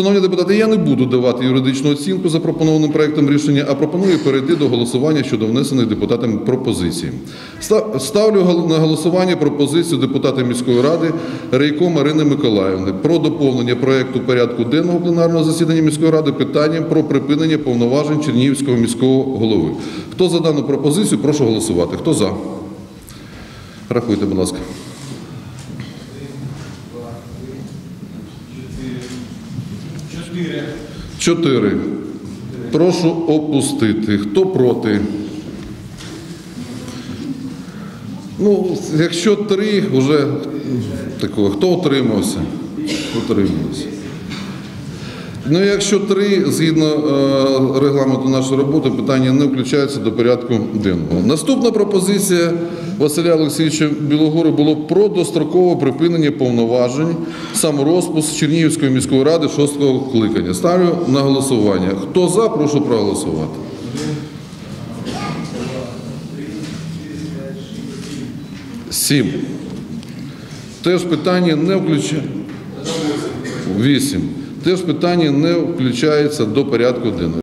Шановні депутати, я не буду давати юридичну оцінку запропонованим проектом рішення, а пропоную перейти до голосування щодо внесених депутатами пропозицій. Ставлю на голосування пропозицію депутата міської ради Рейко Марини Миколаївни про доповнення проекту порядку денного пленарного засідання міської ради питанням про припинення повноважень Чернігівського міського голови. Хто за дану пропозицію, прошу голосувати. Хто за? Рахуйте, будь ласка. Чотири. Прошу опустити. Хто проти? Ну, якщо три, вже такого. Хто утримався? Утримався. Ну, якщо три, згідно е, регламенту нашої роботи, питання не включається до порядку денного. Наступна пропозиція Василя Олексійовича Білогори було про дострокове припинення повноважень саморозпуск Чернігівської міської ради шостого кликання. Ставлю на голосування. Хто за, прошу проголосувати. Сім. Теж питання не включає. Вісім. Теж питання не включається до порядку денного.